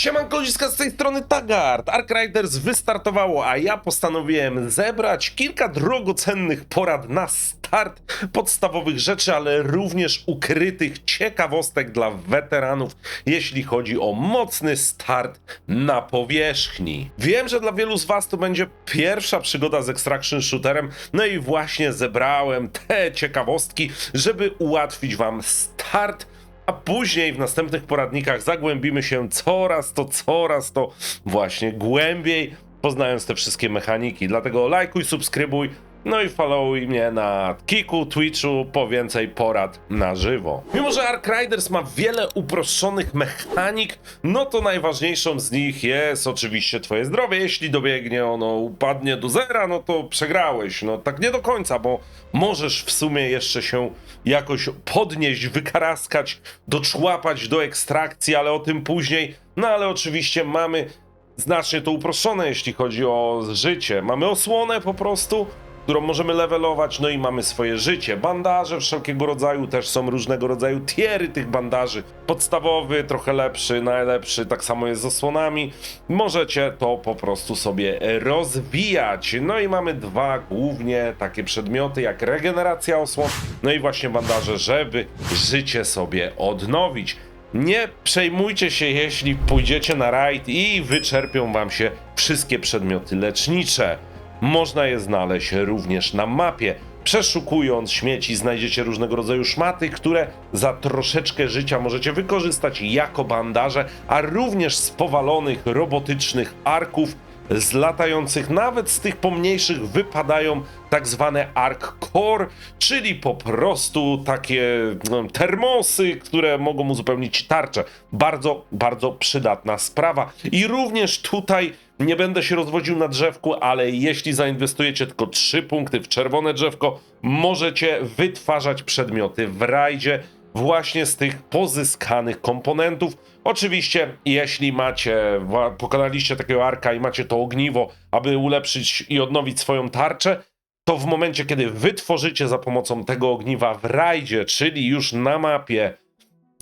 Siemanko ludziska z tej strony Tagart. Ark Riders wystartowało, a ja postanowiłem zebrać kilka drogocennych porad na start podstawowych rzeczy, ale również ukrytych ciekawostek dla weteranów, jeśli chodzi o mocny start na powierzchni. Wiem, że dla wielu z was to będzie pierwsza przygoda z Extraction Shooterem, no i właśnie zebrałem te ciekawostki, żeby ułatwić wam start a później w następnych poradnikach zagłębimy się coraz to, coraz to właśnie głębiej, poznając te wszystkie mechaniki. Dlatego lajkuj, subskrybuj, no i followuj mnie na Kiku, Twitchu po więcej porad na żywo. Mimo, że Ark Riders ma wiele uproszczonych mechanik, no to najważniejszą z nich jest oczywiście twoje zdrowie. Jeśli dobiegnie ono, upadnie do zera, no to przegrałeś. No tak nie do końca, bo możesz w sumie jeszcze się jakoś podnieść, wykaraskać, doczłapać do ekstrakcji, ale o tym później. No ale oczywiście mamy znacznie to uproszczone, jeśli chodzi o życie. Mamy osłonę po prostu, którą możemy levelować, no i mamy swoje życie. Bandaże wszelkiego rodzaju, też są różnego rodzaju tiery tych bandaży. Podstawowy, trochę lepszy, najlepszy, tak samo jest z osłonami. Możecie to po prostu sobie rozwijać. No i mamy dwa głównie takie przedmioty, jak regeneracja osłon, no i właśnie bandaże, żeby życie sobie odnowić. Nie przejmujcie się, jeśli pójdziecie na rajd i wyczerpią wam się wszystkie przedmioty lecznicze. Można je znaleźć również na mapie. Przeszukując śmieci, znajdziecie różnego rodzaju szmaty, które za troszeczkę życia możecie wykorzystać jako bandaże, a również z powalonych robotycznych arków z latających, nawet z tych pomniejszych wypadają tak zwane Arc Core, czyli po prostu takie no, termosy, które mogą uzupełnić tarczę. Bardzo, bardzo przydatna sprawa. I również tutaj nie będę się rozwodził na drzewku, ale jeśli zainwestujecie tylko 3 punkty w czerwone drzewko, możecie wytwarzać przedmioty w rajdzie właśnie z tych pozyskanych komponentów. Oczywiście, jeśli macie, pokonaliście takiego arka i macie to ogniwo, aby ulepszyć i odnowić swoją tarczę, to w momencie, kiedy wytworzycie za pomocą tego ogniwa w rajdzie, czyli już na mapie,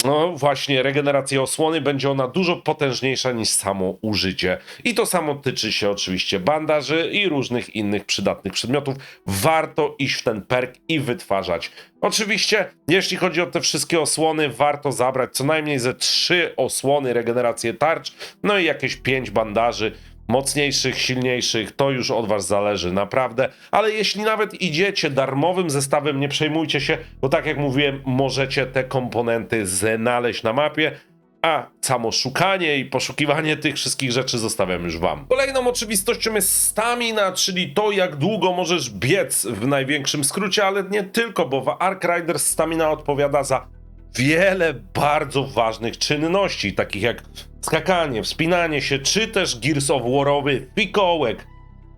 no właśnie, regeneracja osłony będzie ona dużo potężniejsza niż samo użycie. I to samo tyczy się oczywiście bandaży i różnych innych przydatnych przedmiotów. Warto iść w ten perk i wytwarzać. Oczywiście, jeśli chodzi o te wszystkie osłony, warto zabrać co najmniej ze trzy osłony regenerację tarcz, no i jakieś pięć bandaży mocniejszych, silniejszych, to już od was zależy, naprawdę. Ale jeśli nawet idziecie darmowym zestawem, nie przejmujcie się, bo tak jak mówiłem, możecie te komponenty znaleźć na mapie. A samo szukanie i poszukiwanie tych wszystkich rzeczy zostawiam już wam. Kolejną oczywistością jest stamina, czyli to, jak długo możesz biec w największym skrócie, ale nie tylko, bo w Ark Riders stamina odpowiada za wiele bardzo ważnych czynności, takich jak skakanie, wspinanie się, czy też Gears of Warowy fikołek.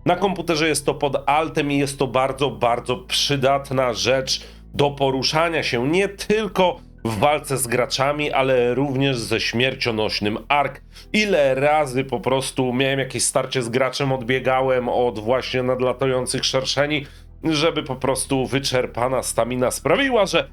Na komputerze jest to pod altem i jest to bardzo, bardzo przydatna rzecz do poruszania się nie tylko w walce z graczami, ale również ze śmiercionośnym Ark. Ile razy po prostu miałem jakieś starcie z graczem, odbiegałem od właśnie nadlatujących szerszeni, żeby po prostu wyczerpana stamina sprawiła, że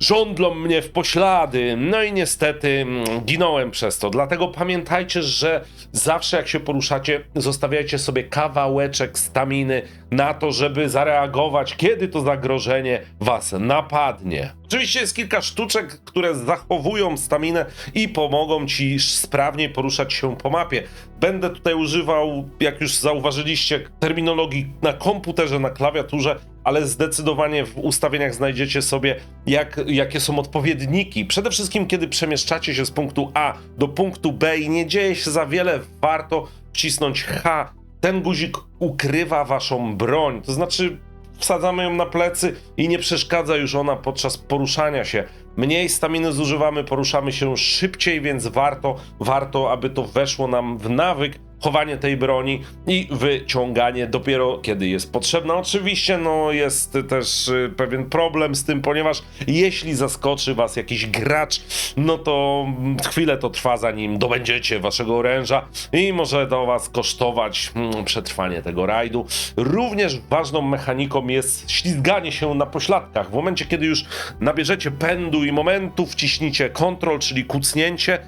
żądlą mnie w poślady. No i niestety mm, ginąłem przez to. Dlatego pamiętajcie, że zawsze jak się poruszacie, zostawiajcie sobie kawałeczek staminy na to, żeby zareagować, kiedy to zagrożenie was napadnie. Oczywiście jest kilka sztuczek, które zachowują staminę i pomogą ci sprawniej poruszać się po mapie. Będę tutaj używał, jak już zauważyliście, terminologii na komputerze, na klawiaturze, ale zdecydowanie w ustawieniach znajdziecie sobie, jak, jakie są odpowiedniki. Przede wszystkim, kiedy przemieszczacie się z punktu A do punktu B i nie dzieje się za wiele, warto wcisnąć H. Ten guzik ukrywa waszą broń, to znaczy wsadzamy ją na plecy i nie przeszkadza już ona podczas poruszania się. Mniej staminy zużywamy, poruszamy się szybciej, więc warto, warto, aby to weszło nam w nawyk chowanie tej broni i wyciąganie dopiero kiedy jest potrzebna. Oczywiście no jest też y, pewien problem z tym, ponieważ jeśli zaskoczy was jakiś gracz, no to mm, chwilę to trwa zanim dobędziecie waszego oręża i może to was kosztować mm, przetrwanie tego rajdu. Również ważną mechaniką jest ślizganie się na pośladkach. W momencie kiedy już nabierzecie pędu i momentu, wciśnijcie kontrol, czyli kucnięcie,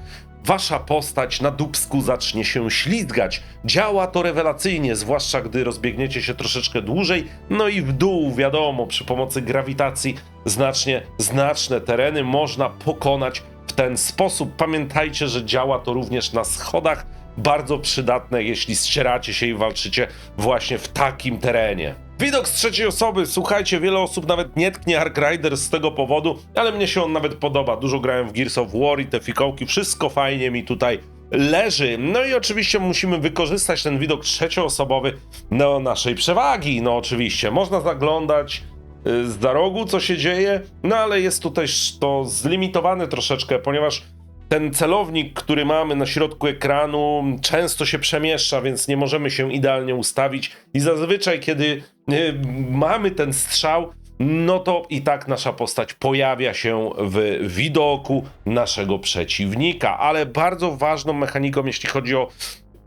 wasza postać na dubsku zacznie się ślizgać. Działa to rewelacyjnie, zwłaszcza gdy rozbiegniecie się troszeczkę dłużej, no i w dół, wiadomo, przy pomocy grawitacji znacznie, znaczne tereny można pokonać w ten sposób. Pamiętajcie, że działa to również na schodach, bardzo przydatne, jeśli ścieracie się i walczycie właśnie w takim terenie. Widok z trzeciej osoby, słuchajcie, wiele osób nawet nie tknie Ark Riders z tego powodu, ale mnie się on nawet podoba. Dużo grałem w Gears of War i te fikołki, wszystko fajnie mi tutaj leży. No i oczywiście musimy wykorzystać ten widok trzecioosobowy do naszej przewagi. No oczywiście, można zaglądać y, z za rogu, co się dzieje, no ale jest tutaj to zlimitowane troszeczkę, ponieważ ten celownik, który mamy na środku ekranu, często się przemieszcza, więc nie możemy się idealnie ustawić. I zazwyczaj, kiedy y, mamy ten strzał, no to i tak nasza postać pojawia się w widoku naszego przeciwnika. Ale bardzo ważną mechaniką, jeśli chodzi o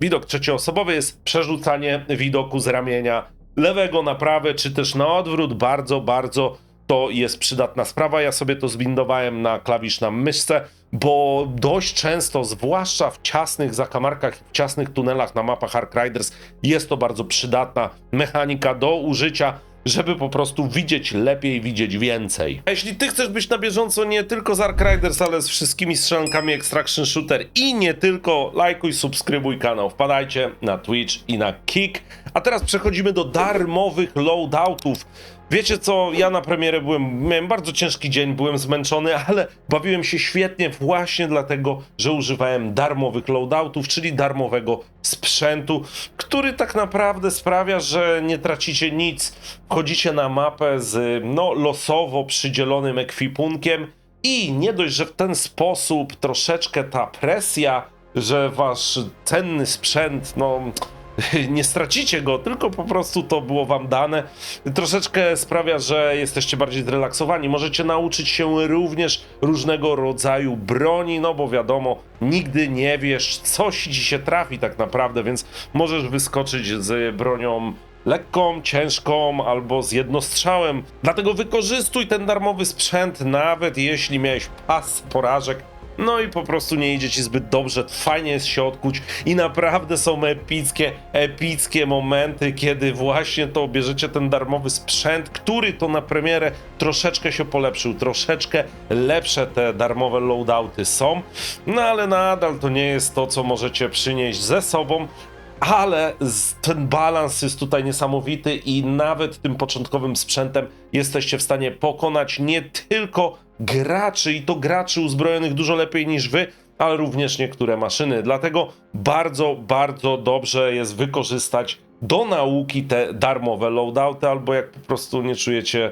widok trzecioosobowy, jest przerzucanie widoku z ramienia lewego na prawe, czy też na odwrót. Bardzo, bardzo to jest przydatna sprawa. Ja sobie to zbindowałem na klawisz na myszce, bo dość często, zwłaszcza w ciasnych zakamarkach, w ciasnych tunelach na mapach Ark Riders, jest to bardzo przydatna mechanika do użycia żeby po prostu widzieć lepiej, widzieć więcej. A jeśli ty chcesz być na bieżąco nie tylko z Ark Riders, ale z wszystkimi strzelankami Extraction Shooter i nie tylko, lajkuj, subskrybuj kanał, wpadajcie na Twitch i na Kick. A teraz przechodzimy do darmowych loadoutów. Wiecie co, ja na premierę byłem, miałem bardzo ciężki dzień, byłem zmęczony, ale bawiłem się świetnie właśnie dlatego, że używałem darmowych loadoutów, czyli darmowego sprzętu, który tak naprawdę sprawia, że nie tracicie nic. Wchodzicie na mapę z no, losowo przydzielonym ekwipunkiem i nie dość, że w ten sposób troszeczkę ta presja, że wasz cenny sprzęt, no nie stracicie go, tylko po prostu to było wam dane. Troszeczkę sprawia, że jesteście bardziej zrelaksowani. Możecie nauczyć się również różnego rodzaju broni, no bo wiadomo, nigdy nie wiesz, coś ci się trafi tak naprawdę, więc możesz wyskoczyć z bronią lekką, ciężką albo z jednostrzałem. Dlatego wykorzystuj ten darmowy sprzęt, nawet jeśli miałeś pas porażek no i po prostu nie idzie ci zbyt dobrze, fajnie jest się odkuć i naprawdę są epickie, epickie momenty, kiedy właśnie to bierzecie ten darmowy sprzęt, który to na premierę troszeczkę się polepszył, troszeczkę lepsze te darmowe loadouty są, no ale nadal to nie jest to, co możecie przynieść ze sobą, ale ten balans jest tutaj niesamowity i nawet tym początkowym sprzętem jesteście w stanie pokonać nie tylko graczy i to graczy uzbrojonych dużo lepiej niż wy, ale również niektóre maszyny. Dlatego bardzo, bardzo dobrze jest wykorzystać do nauki te darmowe loadouty, albo jak po prostu nie czujecie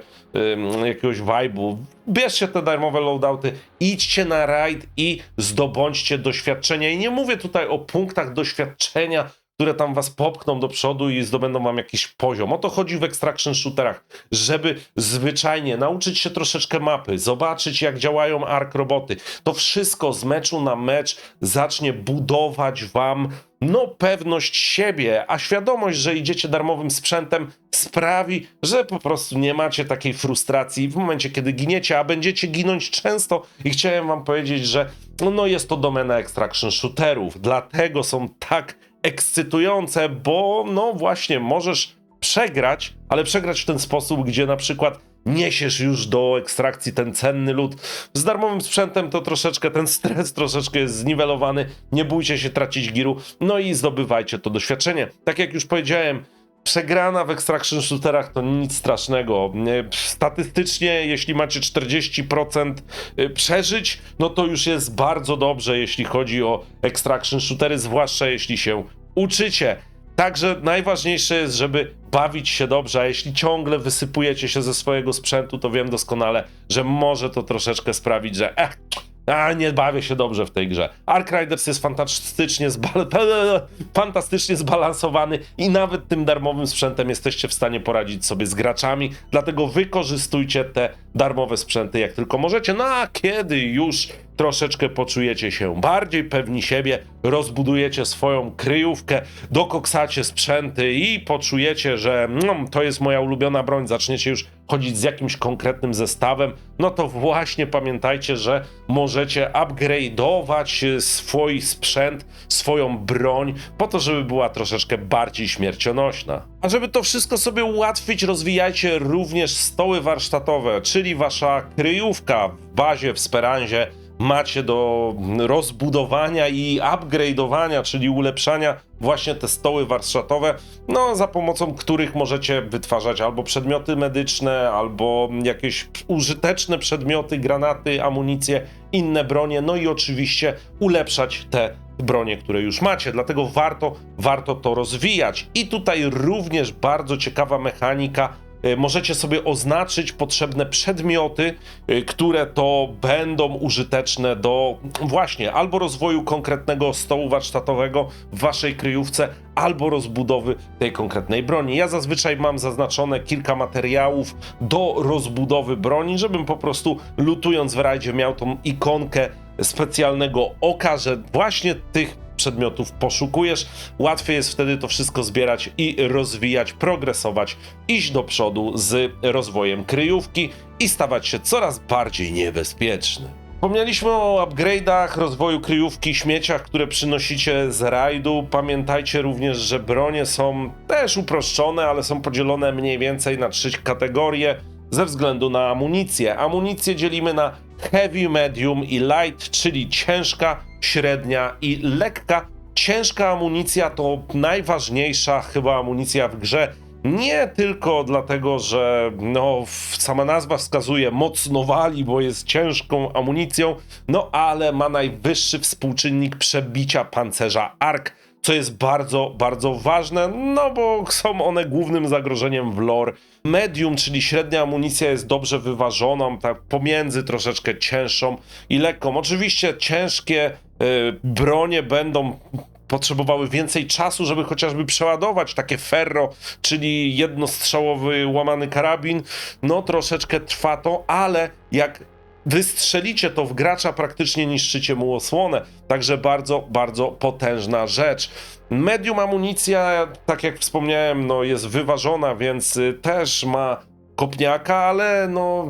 jakiegoś vibe'u, bierzcie te darmowe loadouty, idźcie na raid i zdobądźcie doświadczenia. I nie mówię tutaj o punktach doświadczenia, które tam was popchną do przodu i zdobędą wam jakiś poziom. O to chodzi w extraction shooterach, żeby zwyczajnie nauczyć się troszeczkę mapy, zobaczyć jak działają ark roboty. To wszystko z meczu na mecz zacznie budować wam no pewność siebie, a świadomość, że idziecie darmowym sprzętem sprawi, że po prostu nie macie takiej frustracji w momencie, kiedy giniecie, a będziecie ginąć często i chciałem wam powiedzieć, że no jest to domena extraction shooterów, dlatego są tak ekscytujące, bo no właśnie możesz przegrać, ale przegrać w ten sposób, gdzie na przykład niesiesz już do ekstrakcji ten cenny lód. Z darmowym sprzętem to troszeczkę ten stres troszeczkę jest zniwelowany. Nie bójcie się tracić giru, no i zdobywajcie to doświadczenie. Tak jak już powiedziałem, przegrana w extraction shooterach to nic strasznego. Statystycznie, jeśli macie 40% y, przeżyć, no to już jest bardzo dobrze, jeśli chodzi o extraction shootery, zwłaszcza jeśli się uczycie. Także najważniejsze jest, żeby bawić się dobrze, a jeśli ciągle wysypujecie się ze swojego sprzętu, to wiem doskonale, że może to troszeczkę sprawić, że eh, a nie bawię się dobrze w tej grze. Ark Riders jest fantastycznie, zbal fantastycznie zbalansowany i nawet tym darmowym sprzętem jesteście w stanie poradzić sobie z graczami, dlatego wykorzystujcie te darmowe sprzęty jak tylko możecie. No a kiedy już troszeczkę poczujecie się bardziej pewni siebie, rozbudujecie swoją kryjówkę, dokoksacie sprzęty i poczujecie, że no, to jest moja ulubiona broń, zaczniecie już chodzić z jakimś konkretnym zestawem, no to właśnie pamiętajcie, że możecie upgrade'ować swój sprzęt, swoją broń, po to, żeby była troszeczkę bardziej śmiercionośna. A żeby to wszystko sobie ułatwić, rozwijajcie również stoły warsztatowe, czyli wasza kryjówka w bazie, w speranzie, macie do rozbudowania i upgrade'owania, czyli ulepszania właśnie te stoły warsztatowe, no za pomocą których możecie wytwarzać albo przedmioty medyczne, albo jakieś użyteczne przedmioty, granaty, amunicje, inne bronie, no i oczywiście ulepszać te bronie, które już macie, dlatego warto, warto to rozwijać. I tutaj również bardzo ciekawa mechanika możecie sobie oznaczyć potrzebne przedmioty, e, które to będą użyteczne do właśnie albo rozwoju konkretnego stołu warsztatowego w waszej kryjówce, albo rozbudowy tej konkretnej broni. Ja zazwyczaj mam zaznaczone kilka materiałów do rozbudowy broni, żebym po prostu lutując w rajdzie miał tą ikonkę specjalnego oka, że właśnie tych przedmiotów poszukujesz. Łatwiej jest wtedy to wszystko zbierać i rozwijać, progresować, iść do przodu z rozwojem kryjówki i stawać się coraz bardziej niebezpieczny. Wspomnieliśmy o upgrade'ach, rozwoju kryjówki, śmieciach, które przynosicie z rajdu. Pamiętajcie również, że bronie są też uproszczone, ale są podzielone mniej więcej na trzy kategorie ze względu na amunicję. Amunicję dzielimy na heavy, medium i light, czyli ciężka, średnia i lekka. Ciężka amunicja to najważniejsza chyba amunicja w grze. Nie tylko dlatego, że no, sama nazwa wskazuje mocno wali, bo jest ciężką amunicją, no ale ma najwyższy współczynnik przebicia pancerza ARK co jest bardzo, bardzo ważne, no bo są one głównym zagrożeniem w lore. Medium, czyli średnia amunicja jest dobrze wyważoną, tak pomiędzy troszeczkę cięższą i lekką. Oczywiście ciężkie y, bronie będą potrzebowały więcej czasu, żeby chociażby przeładować takie ferro, czyli jednostrzałowy łamany karabin. No troszeczkę trwa to, ale jak wystrzelicie to w gracza, praktycznie niszczycie mu osłonę. Także bardzo, bardzo potężna rzecz. Medium amunicja, tak jak wspomniałem, no jest wyważona, więc y, też ma kopniaka, ale no,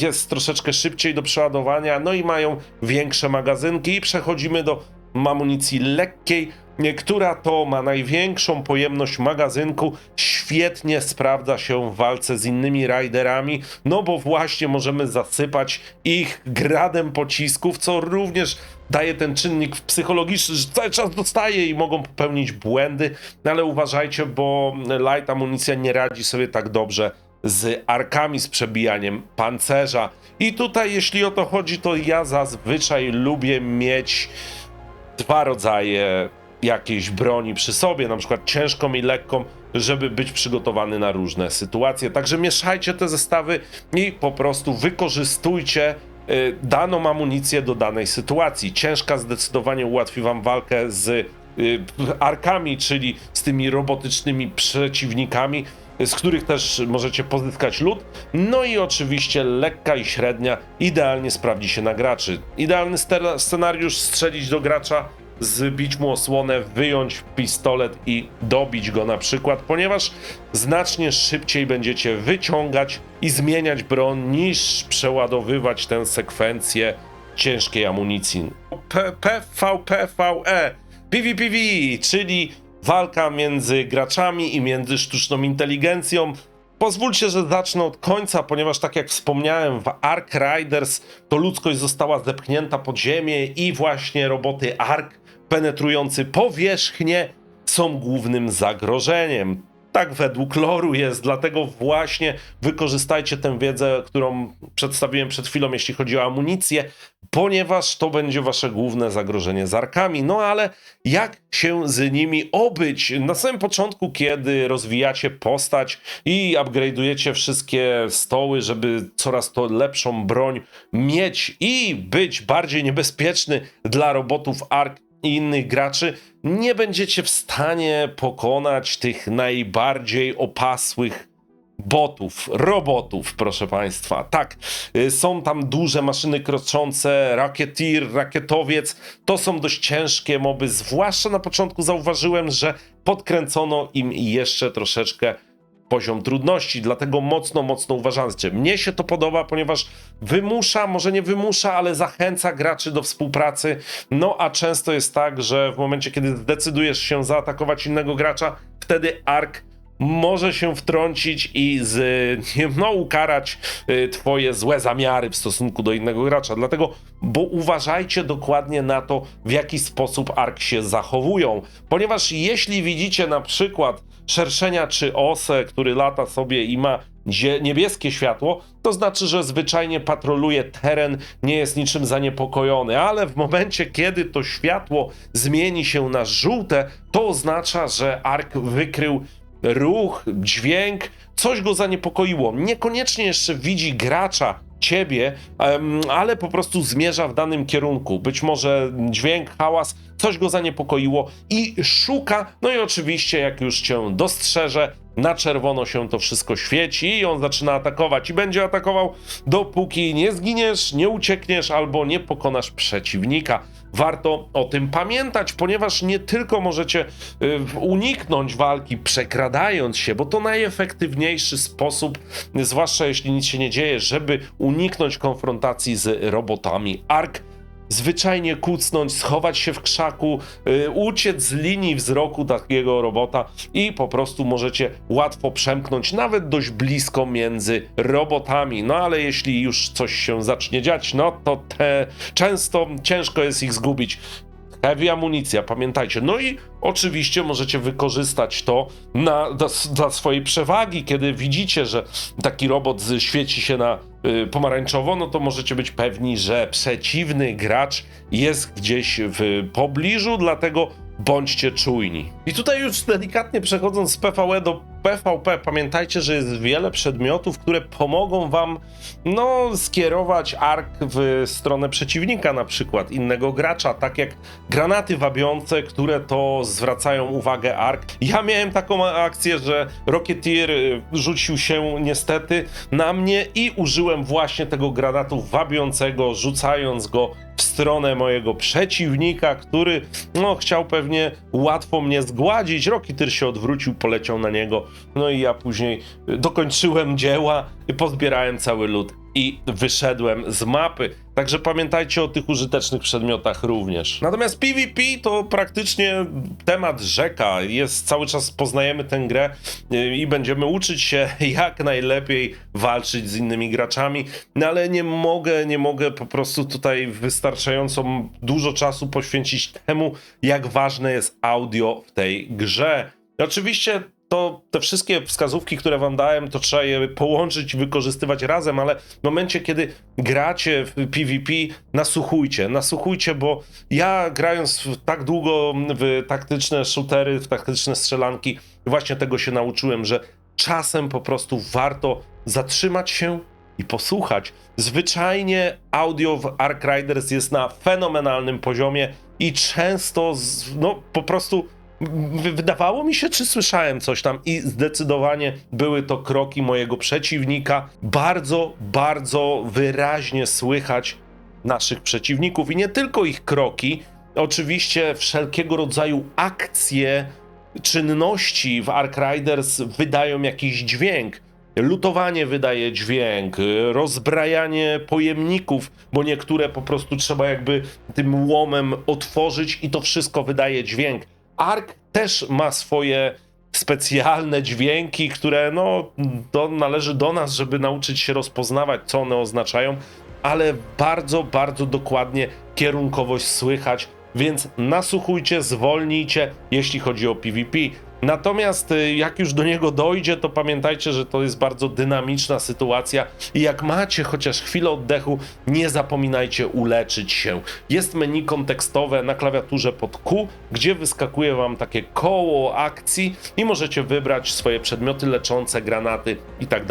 jest troszeczkę szybciej do przeładowania, no i mają większe magazynki i przechodzimy do amunicji lekkiej, która to ma największą pojemność magazynku, świetnie sprawdza się w walce z innymi riderami, no bo właśnie możemy zasypać ich gradem pocisków, co również daje ten czynnik psychologiczny, że cały czas dostaje i mogą popełnić błędy, no ale uważajcie, bo light amunicja nie radzi sobie tak dobrze z arkami, z przebijaniem pancerza. I tutaj, jeśli o to chodzi, to ja zazwyczaj lubię mieć dwa rodzaje jakiejś broni przy sobie, na przykład ciężką i lekką, żeby być przygotowany na różne sytuacje. Także mieszajcie te zestawy i po prostu wykorzystujcie y, daną amunicję do danej sytuacji. Ciężka zdecydowanie ułatwi wam walkę z y, arkami, czyli z tymi robotycznymi przeciwnikami, z których też możecie pozyskać lód. No i oczywiście lekka i średnia idealnie sprawdzi się na graczy. Idealny scenariusz strzelić do gracza zbić mu osłonę, wyjąć pistolet i dobić go na przykład, ponieważ znacznie szybciej będziecie wyciągać i zmieniać broń niż przeładowywać tę sekwencję ciężkiej amunicji. PvPvE, PvPv, czyli walka między graczami i między sztuczną inteligencją. Pozwólcie, że zacznę od końca, ponieważ tak jak wspomniałem, w Ark Riders to ludzkość została zepchnięta pod ziemię i właśnie roboty Ark penetrujący powierzchnię są głównym zagrożeniem. Tak według loru jest, dlatego właśnie wykorzystajcie tę wiedzę, którą przedstawiłem przed chwilą, jeśli chodzi o amunicję, ponieważ to będzie wasze główne zagrożenie z arkami. No ale jak się z nimi obyć? Na samym początku, kiedy rozwijacie postać i upgrade'ujecie wszystkie stoły, żeby coraz to lepszą broń mieć i być bardziej niebezpieczny dla robotów ark i innych graczy, nie będziecie w stanie pokonać tych najbardziej opasłych botów, robotów, proszę Państwa. Tak, y, są tam duże maszyny kroczące, Racketeer, Rakietowiec. To są dość ciężkie moby, zwłaszcza na początku zauważyłem, że podkręcono im jeszcze troszeczkę poziom trudności, dlatego mocno, mocno uważajcie. Mnie się to podoba, ponieważ wymusza, może nie wymusza, ale zachęca graczy do współpracy. No a często jest tak, że w momencie, kiedy zdecydujesz się zaatakować innego gracza, wtedy Ark może się wtrącić i z, no, ukarać y, twoje złe zamiary w stosunku do innego gracza. Dlatego, bo uważajcie dokładnie na to, w jaki sposób Ark się zachowują. Ponieważ jeśli widzicie na przykład szerszenia czy osę, który lata sobie i ma niebieskie światło, to znaczy, że zwyczajnie patroluje teren, nie jest niczym zaniepokojony, ale w momencie, kiedy to światło zmieni się na żółte, to oznacza, że Ark wykrył ruch, dźwięk, coś go zaniepokoiło. Niekoniecznie jeszcze widzi gracza, ciebie, ale po prostu zmierza w danym kierunku. Być może dźwięk, hałas, coś go zaniepokoiło i szuka. No i oczywiście, jak już cię dostrzeże, na czerwono się to wszystko świeci i on zaczyna atakować i będzie atakował dopóki nie zginiesz, nie uciekniesz albo nie pokonasz przeciwnika. Warto o tym pamiętać, ponieważ nie tylko możecie y, uniknąć walki przekradając się, bo to najefektywniejszy sposób, zwłaszcza jeśli nic się nie dzieje, żeby uniknąć konfrontacji z robotami. Ark zwyczajnie kucnąć, schować się w krzaku, y, uciec z linii wzroku takiego robota i po prostu możecie łatwo przemknąć nawet dość blisko między robotami. No ale jeśli już coś się zacznie dziać, no to te często ciężko jest ich zgubić. Heavy amunicja, pamiętajcie. No i oczywiście możecie wykorzystać to na, dla, swojej przewagi, kiedy widzicie, że taki robot świeci się na pomarańczowo, no to możecie być pewni, że przeciwny gracz jest gdzieś w pobliżu, dlatego bądźcie czujni. I tutaj już delikatnie przechodząc z PvE do PvP, pamiętajcie, że jest wiele przedmiotów, które pomogą wam no, skierować ark w stronę przeciwnika, na przykład innego gracza, tak jak granaty wabiące, które to zwracają uwagę ark. Ja miałem taką akcję, że Rocketeer y, rzucił się niestety na mnie i użyłem właśnie tego granatu wabiącego, rzucając go w stronę mojego przeciwnika, który no, chciał pewnie łatwo mnie zgładzić. Rocketeer się odwrócił, poleciał na niego, no i ja później dokończyłem dzieła, pozbierałem cały lód i wyszedłem z mapy. Także pamiętajcie o tych użytecznych przedmiotach również. Natomiast PvP to praktycznie temat rzeka. Jest cały czas poznajemy tę grę y, i będziemy uczyć się jak najlepiej walczyć z innymi graczami. No ale nie mogę, nie mogę po prostu tutaj wystarczająco dużo czasu poświęcić temu, jak ważne jest audio w tej grze. Oczywiście to te wszystkie wskazówki, które wam dałem, to trzeba je połączyć i wykorzystywać razem, ale w momencie, kiedy gracie w PvP, nasłuchujcie, nasłuchujcie, bo ja grając w, tak długo w taktyczne shootery, w taktyczne strzelanki, właśnie tego się nauczyłem, że czasem po prostu warto zatrzymać się i posłuchać. Zwyczajnie audio w Ark Riders jest na fenomenalnym poziomie i często, z, no po prostu wydawało mi się, czy słyszałem coś tam i zdecydowanie były to kroki mojego przeciwnika. Bardzo, bardzo wyraźnie słychać naszych przeciwników i nie tylko ich kroki, oczywiście wszelkiego rodzaju akcje, czynności w Ark Riders wydają jakiś dźwięk. Lutowanie wydaje dźwięk, rozbrajanie pojemników, bo niektóre po prostu trzeba jakby tym łomem otworzyć i to wszystko wydaje dźwięk. Ark też ma swoje specjalne dźwięki, które no to należy do nas, żeby nauczyć się rozpoznawać, co one oznaczają, ale bardzo, bardzo dokładnie kierunkowość słychać, więc nasłuchujcie, zwolnijcie, jeśli chodzi o PvP. Natomiast y, jak już do niego dojdzie, to pamiętajcie, że to jest bardzo dynamiczna sytuacja i jak macie chociaż chwilę oddechu, nie zapominajcie uleczyć się. Jest menu kontekstowe na klawiaturze pod Q, gdzie wyskakuje wam takie koło akcji i możecie wybrać swoje przedmioty leczące, granaty i tak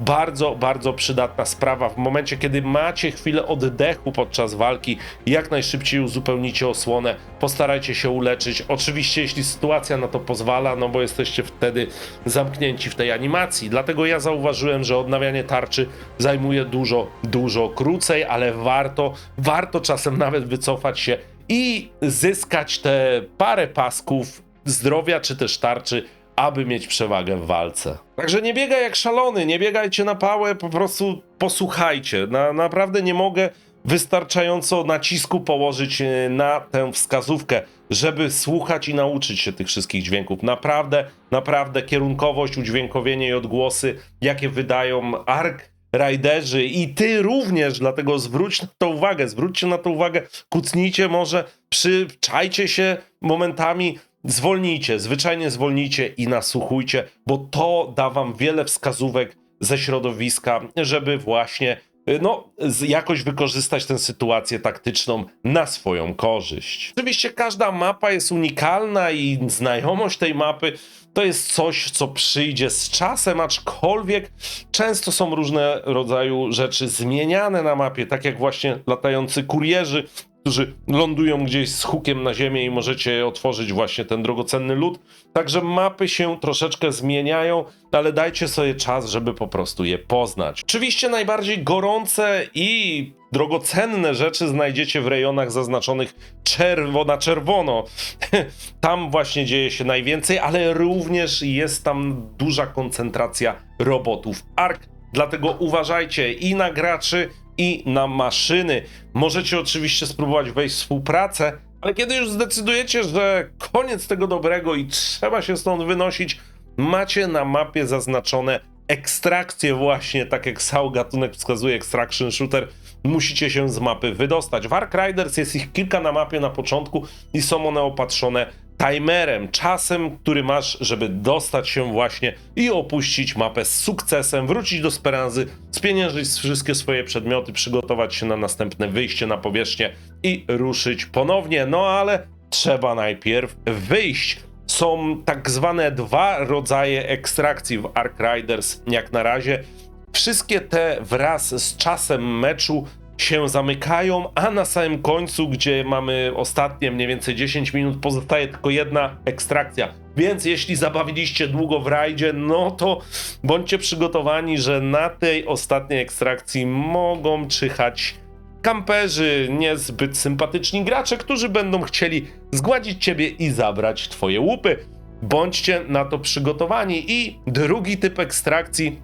bardzo, bardzo przydatna sprawa. W momencie, kiedy macie chwilę oddechu podczas walki, jak najszybciej uzupełnicie osłonę, postarajcie się uleczyć. Oczywiście, jeśli sytuacja na to pozwala, no bo jesteście wtedy zamknięci w tej animacji. Dlatego ja zauważyłem, że odnawianie tarczy zajmuje dużo, dużo krócej, ale warto, warto czasem nawet wycofać się i zyskać te parę pasków zdrowia czy też tarczy, aby mieć przewagę w walce. Także nie biegaj jak szalony, nie biegajcie na pałę, po prostu posłuchajcie. Na, naprawdę nie mogę wystarczająco nacisku położyć e, na tę wskazówkę, żeby słuchać i nauczyć się tych wszystkich dźwięków. Naprawdę, naprawdę kierunkowość, udźwiękowienie i odgłosy, jakie wydają Ark Riderzy i ty również, dlatego zwróć na to uwagę, zwróćcie na to uwagę, kucnijcie może, przyczajcie się momentami, zwolnijcie, zwyczajnie zwolnijcie i nasłuchujcie, bo to da wam wiele wskazówek ze środowiska, żeby właśnie y, no, jakoś wykorzystać tę sytuację taktyczną na swoją korzyść. Oczywiście każda mapa jest unikalna i znajomość tej mapy to jest coś, co przyjdzie z czasem, aczkolwiek często są różne rodzaju rzeczy zmieniane na mapie, tak jak właśnie latający kurierzy, którzy lądują gdzieś z hukiem na ziemię i możecie otworzyć właśnie ten drogocenny lód. Także mapy się troszeczkę zmieniają, ale dajcie sobie czas, żeby po prostu je poznać. Oczywiście najbardziej gorące i drogocenne rzeczy znajdziecie w rejonach zaznaczonych czerwo na czerwono. tam właśnie dzieje się najwięcej, ale również jest tam duża koncentracja robotów ARK. Dlatego uważajcie i na graczy, i na maszyny. Możecie oczywiście spróbować wejść w współpracę, ale kiedy już zdecydujecie, że koniec tego dobrego i trzeba się stąd wynosić, macie na mapie zaznaczone ekstrakcje właśnie, tak jak cały gatunek wskazuje Extraction Shooter, musicie się z mapy wydostać. W Ark Riders jest ich kilka na mapie na początku i są one opatrzone timerem, czasem, który masz, żeby dostać się właśnie i opuścić mapę z sukcesem, wrócić do Speranzy, spieniężyć wszystkie swoje przedmioty, przygotować się na następne wyjście na powierzchnię i ruszyć ponownie. No ale trzeba najpierw wyjść. Są tak zwane dwa rodzaje ekstrakcji w Ark Riders, jak na razie. Wszystkie te wraz z czasem meczu się zamykają, a na samym końcu, gdzie mamy ostatnie mniej więcej 10 minut, pozostaje tylko jedna ekstrakcja. Więc jeśli zabawiliście długo w rajdzie, no to bądźcie przygotowani, że na tej ostatniej ekstrakcji mogą czyhać kamperzy, niezbyt sympatyczni gracze, którzy będą chcieli zgładzić ciebie i zabrać twoje łupy. Bądźcie na to przygotowani. I drugi typ ekstrakcji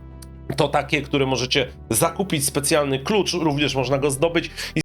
to takie, które możecie zakupić. Specjalny klucz, również można go zdobyć i